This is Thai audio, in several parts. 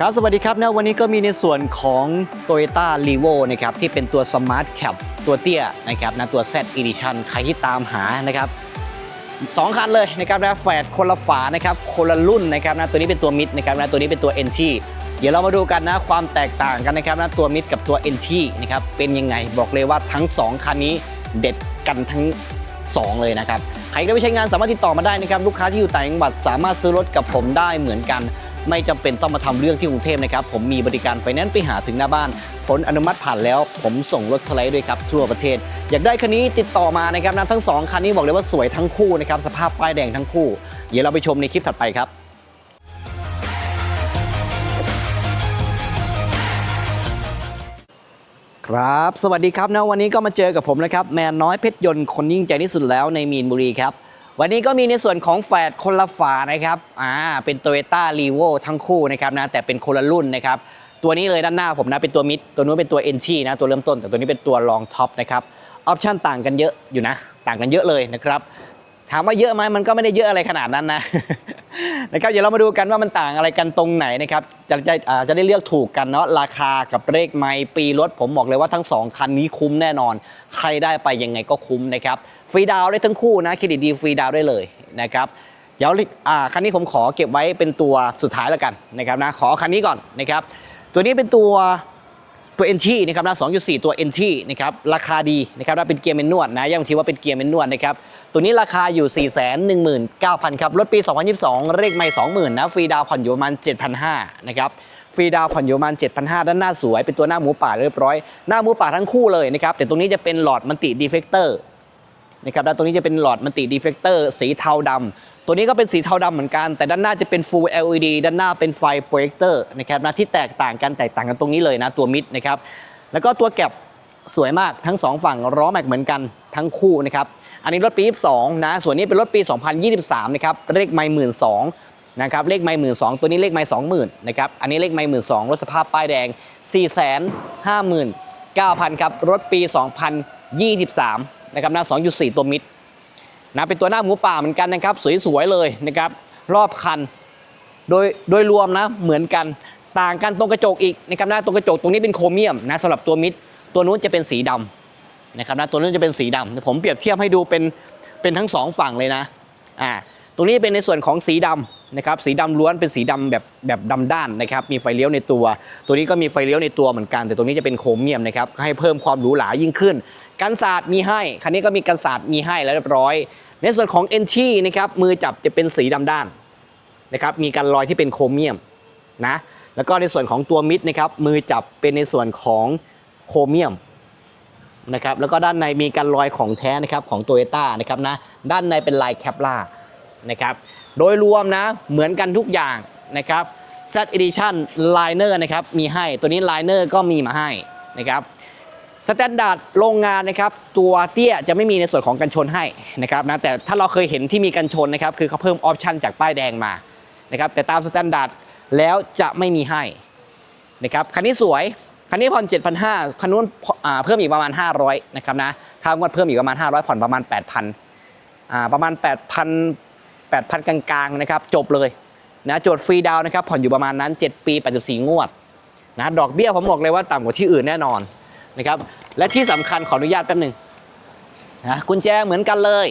ครับสวัสดีครับนะวันนี้ก็มีในส่วนของ Toyota r e v o นะครับที่เป็นตัว Smart Cap ตัวเตี้ยนะครับนะตัว Z Edition ใครที่ตามหานะครับสองคันเลยนะครับนะแฝดคนละฝานะครับคนละรุ่นนะครับนะตัวนี้เป็นตัวมิดนะครับนะตัวนี้เป็นตัว NT เดี๋ยวเรามาดูกันนะความแตกต่างกันนะครับนะตัวมิดกับตัว NT นะครับเป็นยังไงบอกเลยว่าทั้ง 2 คันนี้เด็ดกันทั้ง 2 เลยนะครับ รก็ไปใช้งานสามารถติดต่อมาได้นะครับลูกค้าที่อยู่ต่างจังหวัดสามารถซื้อรถกับผมได้เหมือนกัน ไม่จำเป็นต้องมาทำเรื่องที่กรุงเทพนะครับผมมีบริการไฟแนนซ์ไปหาถึงหน้าบ้านผลอนุมัติผ่านแล้ว ผมส่งรถเทเลด์ด้วยครับทั่วประเทศ อยากได้คันนี้ติดต่อมานะครับนะทั้ง 2 คันนี้บอกเลยว่าสวยทั้งคู่นะครับสภาพป้ายแดงทั้งคู่ เดี๋ยวเราไปชมในคลิปถัดไปครับ ครับ สวัสดีครับนะวันนี้ก็มาเจอกับผมนะครับแมนน้อยเพชรยนต์คนยิ่งใจที่สุดแล้วในมีนบุรีครับ วันนี้ก็มีในส่วนของแฝดคนละฝานะครับอ่าเป็น Toyota r e v o ทั้งคู่นะครับนะแต่เป็นคนละรุ่นนะครับตัวนี้เลยด้านหน้าผมนะเป็นตัวมิดตัวนู้นเป็นตัว NT นะตัวเริ่มต้นแต่ตัวนี้เป็นตัวรองท็อปนะครับออปชั่นต่างกันเยอะอยู่นะ ต่างกันเยอะเลยนะครับ ถามว่าเยอะไหมมันก็ไม่ได้เยอะอะไรขนาดนั้นนะนะครับเดี๋ยวเรามาดูกันว่ามันต่างอะไรกันตรงไหนนะครับจะจะจะได้เลือกถูกกันเนาะราคากับเลขไมล์ปีรถผมบอกเลยว่าทั้งสองคันนี้คุ้มแน่นอน ใครได้ไปยังไงก็คุ้มนะครับฟรีดาวได้ทั้งคู่นะเครดิตดีฟรีดาวได้เลยนะครับเดี๋ยวอ่าคันนี้ผมขอเก็บไว้เป็นตัวสุดท้ายแล้วกันนะครับนะขอคันนี้ก่อนนะครับตัวนี้เป็นตัวตัว NT นะครับนะ2.4 ตัว NT นะครับราคาดีนะครับนะเป็นเกียร์เมนนวดนะยังทีว่าเป็นเกียร์เมนนวดนะครับ ตัวนี้ราคาอยู่ 419,000ครับ รถปี 2022 เลขไม่20,000นะ ฟรีดาวผ่อนอยู่ประมาณ 7,500นะครับ ฟรีดาวผ่อนอยู่ประมาณ 7,500 ด้านหน้าสวย เป็นตัวหน้าหมูป่าเรียบร้อย หน้าหมูป่าทั้งคู่เลยนะครับ แต่ตรงนี้จะเป็นหลอดมันติดีเฟกเตอร์นะครับ แล้วตรงนี้จะเป็นหลอดมันติดีเฟกเตอร์สีเทาดำตัวนี้ก็เป็นสีเทาดำเหมือนกัน แต่ด้านหน้าจะเป็น Full LED ด้านหน้าเป็นไฟโปรเจคเตอร์นะครับนะที่แตกต่างกันแตกต่างกันตรงนี้เลยนะตัวมิดนะครับ แล้วก็ตัวแก็บสวยมากทั้ง 2 ฝั่งล้อแม็กเหมือนกันทั้งคู่นะครับ อันนี้รถปี 22 นะ ส่วนนี้เป็นรถปี 2023 นะครับ เลขไม่หมื่นสองนะครับ เลขไม่หมื่นสองตัวนี้เลขไม่สองหมื่นนะครับ อันนี้เลขไม่หมื่นสองรถสภาพป้ายแดง 4 5 9 0 0 0 ครับ รถปี 2023 นะครับ หนะ2.4 ตัวมิดนะ เป็นตัวหน้าหมูป่าเหมือนกันนะครับ สวยๆ เลยนะครับ รอบคัน โดย โดยรวมนะ เหมือนกัน ต่างกันตรงกระจกอีกนะครับนะตรงกระจกตรงนี้เป็นโครเมียมนะสำหรับตัวมิด ตัวนู้นจะเป็นสีดำ นะครับนะตัวนู้นจะเป็นสีดำผมเปรียบเทียบให้ดูเป็นเป็นทั้งสองฝั่งเลยนะอ่าตรงนี้เป็นในส่วนของสีดำนะครับสีดำล้วนเป็นสีดำแบบแบบดำด้านนะครับมีไฟเลี้ยวในตัว ตัวนี้ก็มีไฟเลี้ยวในตัวเหมือนกัน แต่ตรงนี้จะเป็นโครเมียมนะครับให้เพิ่มความหรูหรายิ่งขึ้นกันศาสตร์มีให้คันนี้ก็มีกันศาสตร์มีให้แล้วเรียบร้อย ในส่วนของ NT นะครับมือจับจะเป็นสีดำด้านนะครับมีกันรอยที่เป็นโครเมียมนะแล้วก็ในส่วนของตัวมิดนะครับมือจับเป็นในส่วนของโครเมียม นะครับแล้วก็ด้านในมีกันรอยของแท้นะครับของโตโยต้านะครับนะด้านในเป็นลายแคปล่านะครับโดยรวมนะเหมือนกันทุกอย่างนะครับ Z Edition Liner นะครับมีให้ตัวนี้ Liner ก็มีมาให้นะครับสแตนดาร์ดโรงงานนะครับตัวเตี้ยจะไม่มีในส่วนของกันชนให้นะครับนะแต่ถ้าเราเคยเห็นที่มีกันชนนะครับคือเขาเพิ่มออปชันจากป้ายแดงมานะครับแต่ตามสแตนดาร์ดแล้วจะไม่มีให้นะครับคันนี้สวย คันนี้ผ่อน 7,500คันนู้นเพิ่มอีกประมาณ 500นะครับนะค่างวดเพิ่มอีกประมาณ 500 ผ่อนประมาณ 8,000อ่าประมาณ 8,000 8,000 กลางๆนะครับจบเลยนะโจทย์ฟรีดาวนะครับผ่อนอยู่ประมาณนั้น 7 ปี 84 งวดนะดอกเบี้ยผมบอกเลยว่าต่ำกว่าที่อื่นแน่นอนนะครับและที่สำคัญขออนุญาตแป๊บหนึ่งนะกุญแจเหมือนกันเลย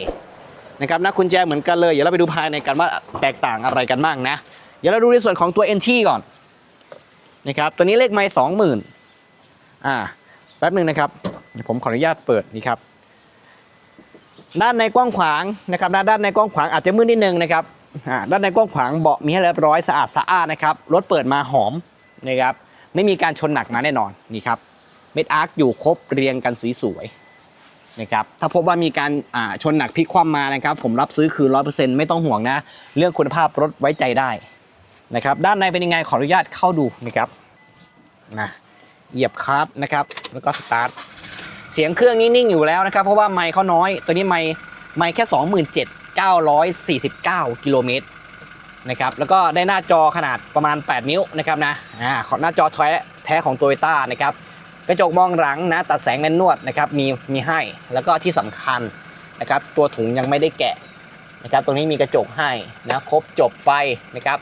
นะครับนะกุญแจเหมือนกันเลย เดี๋ยวเราไปดูภายในกันว่าแตกต่างอะไรกันบ้างนะ เดี๋ยวเราดูในส่วนของตัว NT ก่อนนะครับตัวนี้เลขไม้สองหมื่น อ่าแป๊บหนึ่งนะครับผมขออนุญาตเปิดนี่ครับ ด้านในกว้างขวางนะครับด้านในกว้างขวางอาจจะมืดนิดนึงนะครับอ่าด้านในกว้างขวางเบาะมีให้เรียบร้อยสะอาดสะอาดนะครับรถเปิดมาหอมนะครับ ไม่มีการชนหนักมาแน่นอนนี่ครับเม็ดอาร์คอยู่ครบเรียงกันสวยๆนะครับถ้าพบว่ามีการอ่าชนหนักพลิกคว่ำมานะครับ ผมรับซื้อคืนร้อยเปอร์เซ็นต์ไม่ต้องห่วงนะ เรื่องคุณภาพรถไว้ใจได้นะครับ ด้านในเป็นยังไงขออนุญาตเข้าดูนะครับนะ เหยียบคลัตช์นะครับ แล้วก็สตาร์ท เสียงเครื่องนี้นิ่งอยู่แล้วนะครับ เพราะว่าไมค์เขาน้อย ตัวนี้ไมค์ไมค์แค่ 27,949 กิโลเมตรนะครับ แล้วก็ได้หน้าจอขนาดประมาณ 8 นิ้วนะครับนะ อ่าขอหน้าจอแท้แท้ของ t o y ยต้านะครับ กระจกมองหลังนะ ตัดแสงแมนนวดนะครับ มี มีให้ แล้วก็ที่สำคัญนะครับ ตัวถุงยังไม่ได้แกะนะครับ ตรงนี้มีกระจกให้นะ ครบจบไฟนะครับ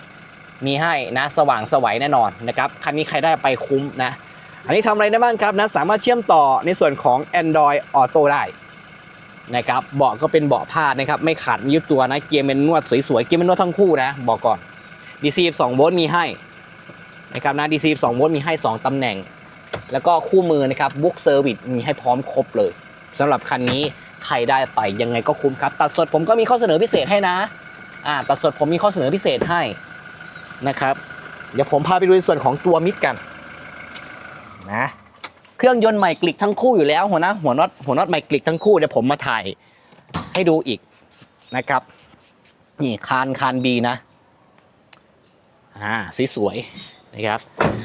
มีให้นะ สว่างสวัยแน่นอนนะครับ คันนี้ใครได้ไปคุ้มนะ อันนี้ทำอะไรได้บ้างครับนะสามารถเชื่อมต่อในส่วนของ Android Auto ได้นะครับเบาะก็เป็นเบาะผ้านะครับไม่ขาดไม่ยุบตัวนะเกียร์เป็นนวดสวยๆเกียร์เป็นนวดทั้งคู่นะบอกก่อน DC 2โวลต์มีให้นะครับนะ DC 2โวลต์มีให้ 2ตำแหน่ง แล้วก็คู่มือนะครับบุ๊กเซอร์วิสมีให้พร้อมครบเลยสำหรับคันนี้ใครได้ไปยังไงก็คุ้มครับ ตัดสดผมก็มีข้อเสนอพิเศษให้นะอ่าตัดสดผมมีข้อเสนอพิเศษให้นะครับ เดี๋ยวผมพาไปดูในส่วนของตัวมิดกัน นะ เครื่องยนต์ใหม่กลิกทั้งคู่อยู่แล้วหัวน้าหัวน็อตหัวน็อตใหม่กลิกทั้งคู่เดี๋ยวผมมาถ่ายให้ดูอีกนะครับ นี่คานคานบีนะอ่าสีสวยนะครับ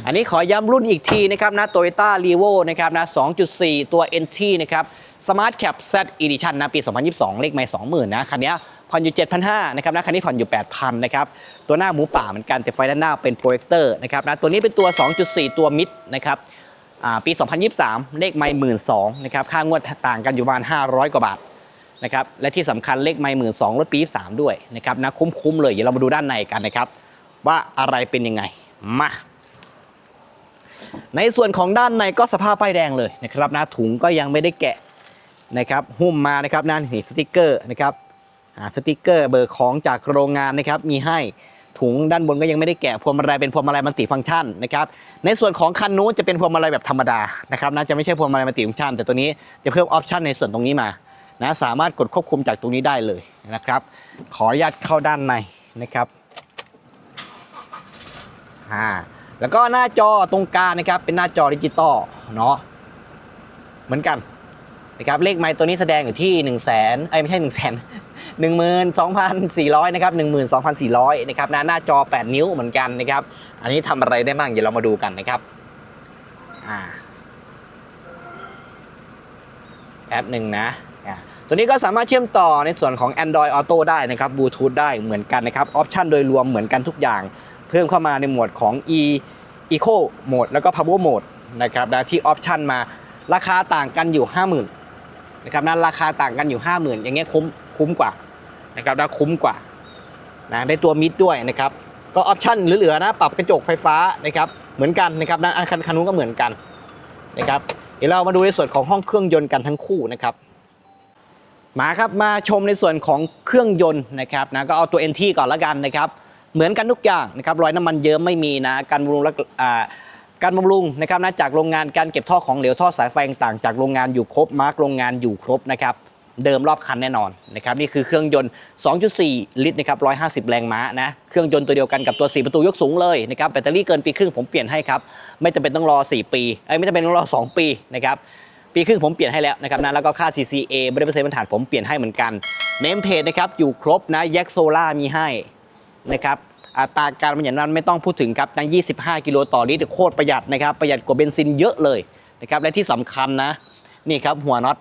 อันนี้ขอย้ำรุ่นอีกทีนะครับนะ Toyota r e v o นะครับนะ 2.4 ตัว NT นะครับ Smart Cap Z Edition นะ ปี 2022 เลขไม่20,000 นะ คันนี้ผ่อนอยู่ 7,500นะครับนะ คันนี้ผ่อนอยู่ 8,000 นะครับ ตัวหน้าหมูป่าเหมือนกันแต่ไฟด้านหน้าเป็นโปรเจคเตอร์นะครับนะ ตัวนี้เป็นตัว 2.4 ตัวมิดนะครับ ปี 2023 เลขไม่12,000นะครับค่างวดต่างกันอยู่ประมาณ 500 กว่าบาทนะครับและที่สำคัญเลขไม่12,000ลดปี23ด้วยนะครับนะคุ้มๆเลยเดี๋ยวเรามาดูด้านในกันนะครับ ว่าอะไรเป็นยังไงมาในส่วนของด้านในก็สภาพป้ายแดงเลยนะครับนะถุงก็ยังไม่ได้แกะนะครับหุ้มมานะครับนั่นสติกเกอร์นะครับสติกเกอร์เบอร์ของจากโรงงานนะครับมีให้ ถุงด้านบนก็ยังไม่ได้แกะพวงมาลัยเป็นพวงมาลัยมัลติฟังก์ชันนะครับในส่วนของคันนู้นจะเป็นพวงมาลัยแบบธรรมดานะครับนะจะไม่ใช่พวงมาลัยมัลติฟังก์ชัน แต่ตัวนี้จะเพิ่มออปชันในส่วนตรงนี้มานะสามารถกดควบคุมจากตรงนี้ได้เลยนะครับ ขออนุญาตเข้าด้านในนะครับอ่าแล้วก็หน้าจอตรงกลางนะครับเป็นหน้าจอดิจิตอลเนาะเหมือนกันนะครับเลขไมล์ตัวนี้แสดงอยู่ที่1 0 0 0 0แสนไอ้ไม่ใช่1 0 0 0 0แสนหนึ่งหมื่นสองพันสี่ร้อยนะครับหนึ่งหมื่นสองพันสี่ร้อยนะครับหน้าหน้าจอ 8 นิ้วเหมือนกันนะครับ อันนี้ทำอะไรได้บ้างเดี๋ยวเรามาดูกันนะครับแอปหนึ่งนะตัวนี้ก็สามารถเชื่อมต่อในส่วนของ Android Auto ได้นะครับบลูทูธได้เหมือนกันนะครับออปชันโดยรวมเหมือนกันทุกอย่าง เพิ่มเข้ามาในหมวดของ e eco mode แล้วก็ power mode นะครับนะที่ออปชันมาราคาต่างกันอยู่ 50,000นะครับนะราคาต่างกันอยู่ 50,000 อย่างเงี้ยคุ้มคุ้มกว่า นะครับนะคุ้มกว่านะได้ตัวมิดด้วยนะครับก็ออปชันเหลือๆนะปรับกระจกไฟฟ้านะครับเหมือนกันนะครับนะอันคันคันนู้นก็เหมือนกันนะครับเดี๋ยวเรามาดูในส่วนของห้องเครื่องยนต์กันทั้งคู่นะครับมาครับมาชมในส่วนของเครื่องยนต์นะครับนะก็เอาตัว NT ก่อนละกันนะครับเหมือนกันทุกอย่างนะครับรอยน้ำมันเยิ้มไม่มีนะการบำรุงการบำรุงนะครับนะจากโรงงานการเก็บท่อของเหลวท่อสายไฟต่างจากโรงงานอยู่ครบมาร์กโรงงานอยู่ครบนะครับ เดิมรอบคันแน่นอนนะครับนี่คือเครื่องยนต์ 2.4 ลิตรนะครับ 150 แรงม้านะเครื่องยนต์ตัวเดียวกันกับตัว 4 ประตูยกสูงเลยนะครับแบตเตอรี่เกินปีครึ่งผมเปลี่ยนให้ครับไม่จำเป็นต้องรอ 4 ปีเอ้ไม่จำเป็นต้องรอ 2 ปีนะครับปีครึ่งผมเปลี่ยนให้แล้วนะครับนะแล้วก็ค่า CCA บริเวณเปอร์เซ็นต์พื้นฐานผมเปลี่ยนให้เหมือนกันเนมเพจนะครับอยู่ครบนะแยกโซล่ามีให้นะครับอัตราการประหยัดน้ำมันไม่ต้องพูดถึงครับนะ25 กิโลต่อลิตรโคตรประหยัดนะครับประหยัดกว่าเบนซินเยอะเลยนะครับและที่สำคัญนะนี่ครับหัวน็อต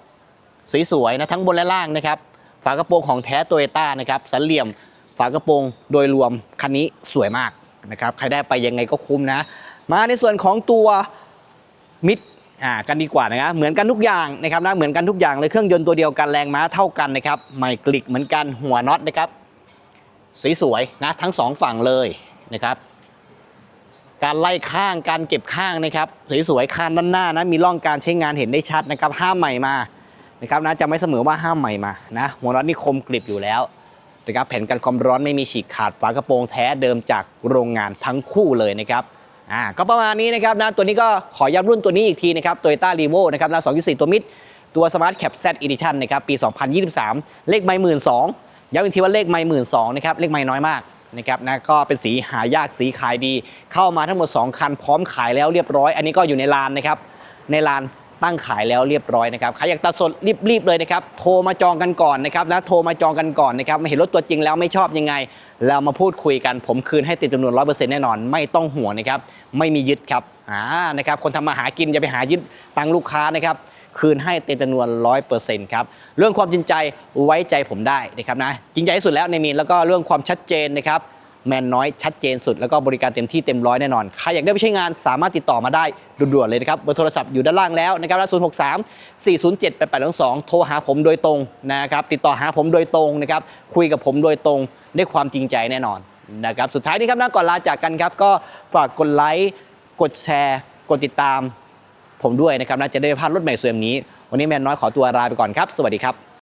สวยๆนะทั้งบนและล่างนะครับฝากระโปรงของแท้โตโยต้านะครับสันเหลี่ยมฝากระโปรงโดยรวมคันนี้สวยมากนะครับใครได้ไปยังไงก็คุ้มนะ มาในส่วนของตัวมิดอ่ากันดีกว่านะครับเหมือนกันทุกอย่างนะครับนะเหมือนกันทุกอย่างเลยเครื่องยนต์ตัวเดียวกันแรงม้าเท่ากันนะครับใหม่กลิกเหมือนกันหัวน็อตนะครับสีสวยนะทั้งสองฝั่งเลยนะครับ การไล่ข้างการเก็บข้างนะครับสวยๆคานด้านหน้านะมีร่องการใช้งานเห็นได้ชัดนะครับห้ามใหม่มา นะครับนะจะไม่เสมอว่าห้ามใหม่มานะหัวน็อตนี่คมกริบอยู่แล้วนะครับแผ่นกันความร้อนไม่มีฉีกขาดฝากระโปรงแท้เดิมจากโรงงานทั้งคู่เลยนะครับอ่าก็ประมาณนี้นะครับนะตัวนี้ก็ขอย้ำรุ่นตัวนี้อีกทีนะครับ Toyota r e v o นะครับนะ2.4 ตัวมิดตัว Smart Cap Z Edition นะครับปี 2023 เลขไม่หมื่นสองย้ำอีกทีว่าเลขไม่หมื่นสองนะครับเลขไม่น้อยมากนะครับนะก็เป็นสีหายากสีขายดี เข้ามาทั้งหมด 2 คันพร้อมขายแล้วเรียบร้อย อันนี้ก็อยู่ในลานนะครับในลาน ตั้งขายแล้วเรียบร้อยนะครับใครอยากตัดสดรีบๆเลยนะครับโทรมาจองกันก่อนนะครับนะโทรมาจองกันก่อนนะครับม่เห็นรถตัวจริงแล้วไม่ชอบยังไง เรามาพูดคุยกันผมคืนให้เต็มจำนวน100%แน่นอนไม่ต้องห่วงนะครับไม่มียึดครับอ่านะครับคนทำมาหากินอย่าไปหายึดตังลูกค้านะครับคืนให้เต็มจำนวน 100%ครับ เรื่องความจริงใจไว้ใจผมได้นะครับนะ จริงใจที่สุดแล้วในมีนแล้วก็เรื่องความชัดเจนนะครับ แมนน้อยชัดเจนสุด แล้วก็บริการเต็มที่เต็มร้อยแน่นอน ใครอยากได้ไปใช้งานสามารถติดต่อมาได้ด่วนๆเลยนะครับเบอร์โทรศัพท์อยู่ด้านล่างแล้วนะครับศูนย์หกสามสี่ศูนย์เจ็ดแปดแปดสองโทรหาผมโดยตรงนะครับติดต่อหาผมโดยตรงนะครับคุยกับผมโดยตรงด้วยความจริงใจแน่นอนนะครับสุดท้ายนี้ครับนะก่อนลาจากกันครับก็ฝากกดไลค์กดแชร์ กดติดตาม ผมด้วยนะครับนะจะได้พลาดรถใหม่สวยแบบนี้ วันนี้แมนน้อยขอตัวลาไปก่อนครับ สวัสดีครับ